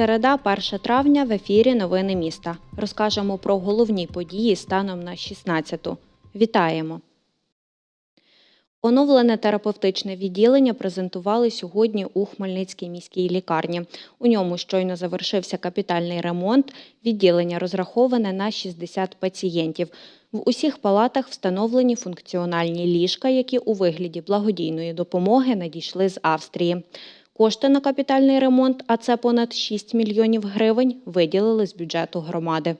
Середа, 1 травня в ефірі Новини міста. Розкажемо про головні події станом на 16-ту. Вітаємо! Оновлене терапевтичне відділення презентували сьогодні у Хмельницькій міській лікарні. У ньому щойно завершився капітальний ремонт. Відділення розраховане на 60 пацієнтів. В усіх палатах встановлені функціональні ліжка, які у вигляді благодійної допомоги надійшли з Австрії. Кошти на капітальний ремонт, а це понад 6 мільйонів гривень, виділили з бюджету громади.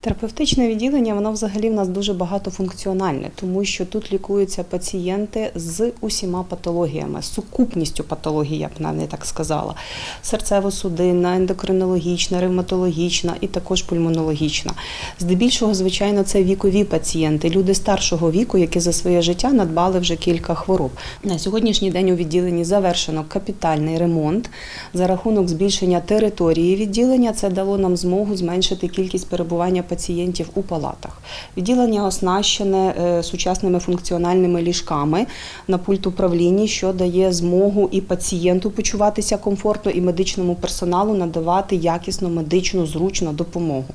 Терапевтичне відділення воно взагалі в нас дуже багатофункціональне, тому що тут лікуються пацієнти з усіма патологіями, сукупністю патологій, я б навіть так сказала: серцево-судинна, ендокринологічна, ревматологічна і також пульмонологічна. Здебільшого, звичайно, це вікові пацієнти, люди старшого віку, які за своє життя надбали вже кілька хвороб. На сьогоднішній день у відділенні завершено капітальний ремонт за рахунок збільшення території відділення. Це дало нам змогу зменшити кількість перебування пацієнтів у палатах. Відділення оснащене е, сучасними функціональними ліжками на пульт управління, що дає змогу і пацієнту почуватися комфортно, і медичному персоналу надавати якісну медичну зручну допомогу.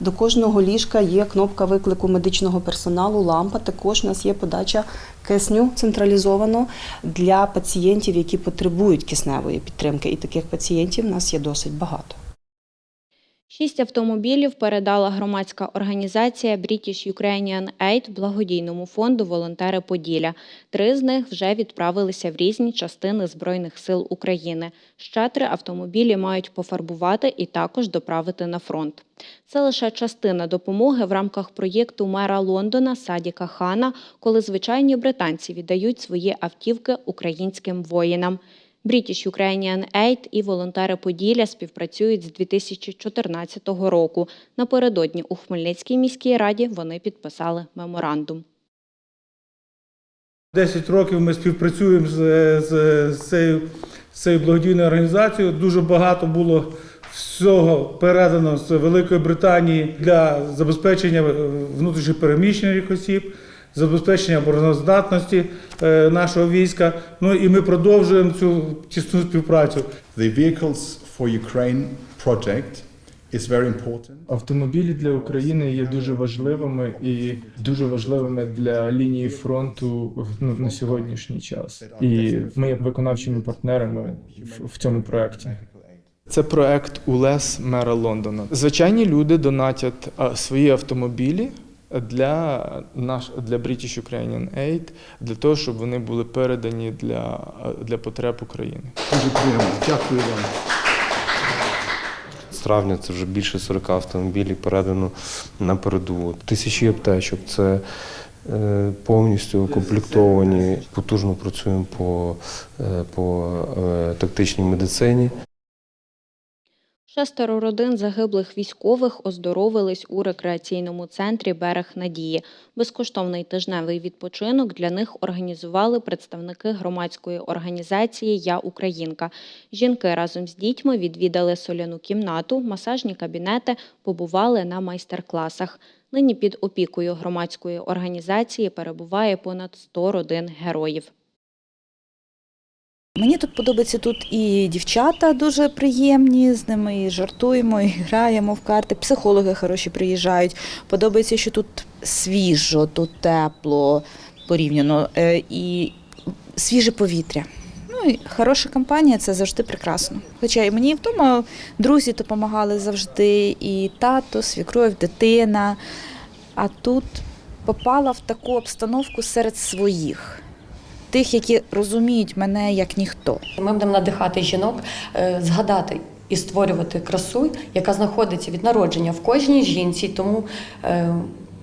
До кожного ліжка є кнопка виклику медичного персоналу, лампа. Також у нас є подача кисню централізовано для пацієнтів, які потребують кисневої підтримки. І таких пацієнтів у нас є досить багато. Шість автомобілів передала громадська організація British Ukrainian Aid благодійному фонду Волонтери Поділля. Три з них вже відправилися в різні частини Збройних сил України. Ще три автомобілі мають пофарбувати і також доправити на фронт. Це лише частина допомоги в рамках проєкту мера Лондона Садіка Хана, коли звичайні британці віддають свої автівки українським воїнам. British Ukrainian Aid і волонтери Поділля співпрацюють з 2014 року. Напередодні у Хмельницькій міській раді вони підписали меморандум. 10 років ми співпрацюємо з, з, з, цією, з цією благодійною організацією. Дуже багато було всього передано з Великої Британії для забезпечення внутрішніх переміщених осіб, забезпечення обороноздатності е, нашого війська. Ну і ми продовжуємо цю тісну співпрацю. The Vehicles for Ukraine project is very important. Автомобілі для України є дуже важливими і дуже важливими для лінії фронту ну, на сьогоднішній час. І ми є виконавчими партнерами в, в цьому проєкті. Це проект УЛЕС мера Лондона. Звичайні люди донатять а, свої автомобілі для наш для British Ukrainian Aid, для того, щоб вони були передані для, для потреб України. Дуже приємно. Дякую вам. З травня це вже більше 40 автомобілів передано на передову. Тисячі аптечок це е, повністю укомплектовані. Потужно працюємо по, е, по е, тактичній медицині. Шестеро родин загиблих військових оздоровились у рекреаційному центрі Берег Надії. Безкоштовний тижневий відпочинок для них організували представники громадської організації Я Українка. Жінки разом з дітьми відвідали соляну кімнату, масажні кабінети, побували на майстер-класах. Нині під опікою громадської організації перебуває понад 100 родин героїв. Мені тут подобається тут і дівчата дуже приємні, з ними і жартуємо, і граємо в карти. Психологи хороші приїжджають. Подобається, що тут свіжо, тут тепло порівняно е, і свіже повітря. Ну і хороша компанія це завжди прекрасно. Хоча і мені вдома друзі допомагали завжди, і тато, свікров, дитина. А тут попала в таку обстановку серед своїх тих, які розуміють мене як ніхто. Ми будемо надихати жінок е, згадати і створювати красу, яка знаходиться від народження в кожній жінці. Тому е,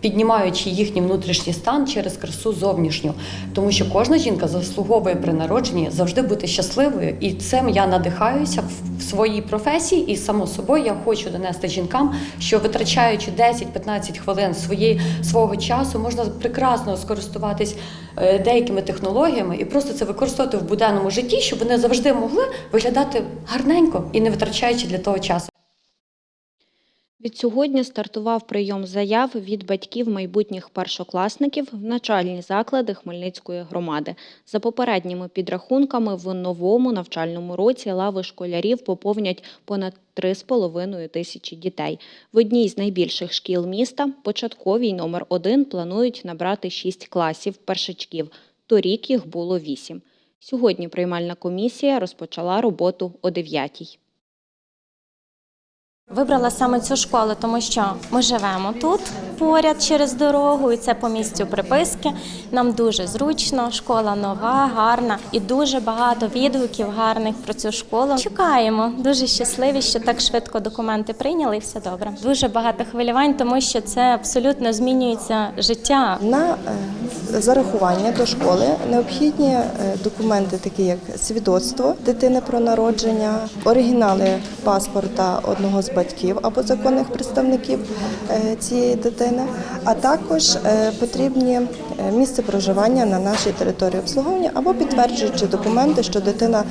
піднімаючи їхній внутрішній стан через красу зовнішню. Тому що кожна жінка заслуговує при народженні завжди бути щасливою, і цим я надихаюся в- своїй професії. І само собою я хочу донести жінкам, що витрачаючи 10-15 хвилин своєї свого часу, можна прекрасно скористуватись е, деякими технологіями і просто це використовувати в буденному житті, щоб вони завжди могли виглядати гарненько і не витрачаючи для того часу. Відсьогодні стартував прийом заяв від батьків майбутніх першокласників в начальні заклади Хмельницької громади. За попередніми підрахунками, в новому навчальному році лави школярів поповнять понад 3,5 тисячі дітей. В одній з найбільших шкіл міста, початковій номер 1, планують набрати 6 класів першачків. Торік їх було 8. Сьогодні приймальна комісія розпочала роботу о 9 Вибрала саме цю школу, тому що ми живемо тут поряд через дорогу, і це по місцю приписки. Нам дуже зручно, школа нова, гарна і дуже багато відгуків гарних про цю школу. Чекаємо, дуже щасливі, що так швидко документи прийняли, і все добре. Дуже багато хвилювань, тому що це абсолютно змінюється життя. На е, зарахування до школи необхідні е, документи, такі як свідоцтво дитини про народження, оригінали паспорта одного з батьків або законних представників е, цієї дитини, а також е, потрібні е, місце проживання на нашій території обслуговування або підтверджуючи документи, що дитина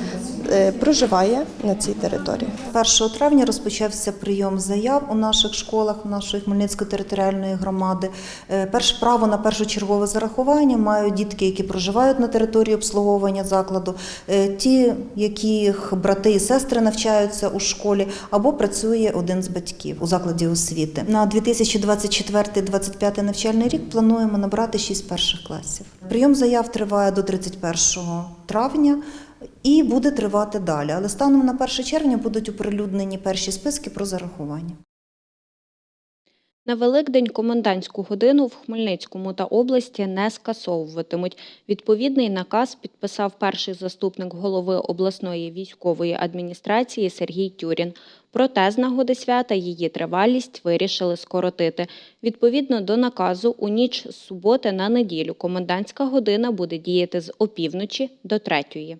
проживає на цій території. 1 травня розпочався прийом заяв у наших школах нашої Хмельницької територіальної громади. Е, Перше право на першочергове зарахування мають дітки, які проживають на території обслуговування закладу, е, ті, яких брати і сестри навчаються у школі, або працює один з батьків у закладі освіти. На 2024-2025 навчальний рік плануємо набрати 6 перших класів. Прийом заяв триває до 31 травня і буде тривати далі. Але станом на 1 червня будуть оприлюднені перші списки про зарахування. На Великдень комендантську годину в Хмельницькому та області не скасовуватимуть. Відповідний наказ підписав перший заступник голови обласної військової адміністрації Сергій Тюрін. Проте з нагоди свята її тривалість вирішили скоротити. Відповідно до наказу, у ніч з суботи на неділю комендантська година буде діяти з опівночі до третьої.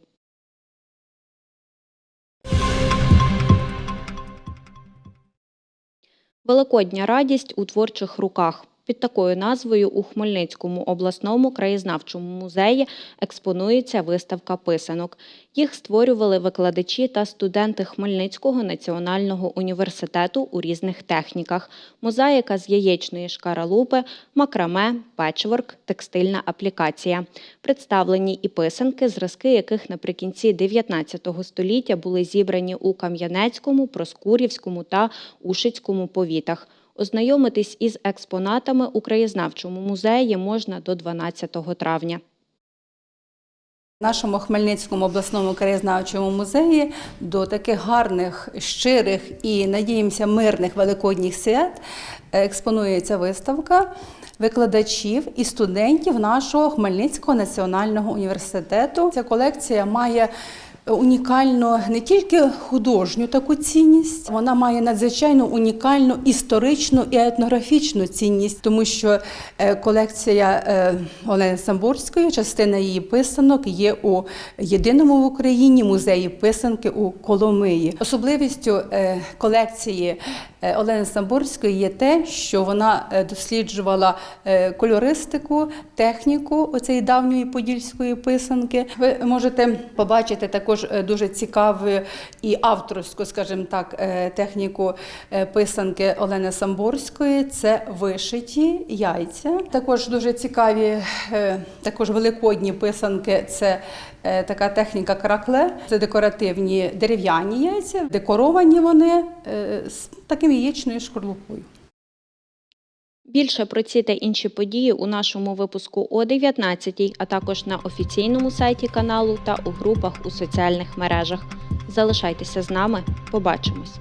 Великодня радість у творчих руках. Під такою назвою у Хмельницькому обласному краєзнавчому музеї експонується виставка писанок. Їх створювали викладачі та студенти Хмельницького національного університету у різних техніках: мозаїка з яєчної шкаралупи, макраме, печворк, текстильна аплікація. Представлені і писанки, зразки яких наприкінці 19 століття були зібрані у Кам'янецькому, Проскурівському та Ушицькому повітах. Ознайомитись із експонатами у краєзнавчому музеї можна до 12 травня. В нашому Хмельницькому обласному краєзнавчому музеї до таких гарних, щирих і, надіємося, мирних великодніх свят експонується виставка викладачів і студентів нашого Хмельницького національного університету. Ця колекція має унікальну не тільки художню таку цінність, вона має надзвичайно унікальну історичну і етнографічну цінність, тому що е, колекція е, Олени Самборської, частина її писанок є у єдиному в Україні музеї писанки у Коломиї. Особливістю е, колекції Олени Самборської є те, що вона е, досліджувала е, кольористику, техніку оцеї давньої подільської писанки. Ви можете побачити також е, дуже цікаву і авторську, скажімо так, е, техніку е, писанки Олени Самборської. Це вишиті яйця. Також дуже цікаві, е, також великодні писанки. Це е, така техніка кракле. Це декоративні дерев'яні яйця, декоровані вони е, з таким яєчною шкорлупою. Більше про ці та інші події у нашому випуску о 19 а також на офіційному сайті каналу та у групах у соціальних мережах. Залишайтеся з нами, побачимось!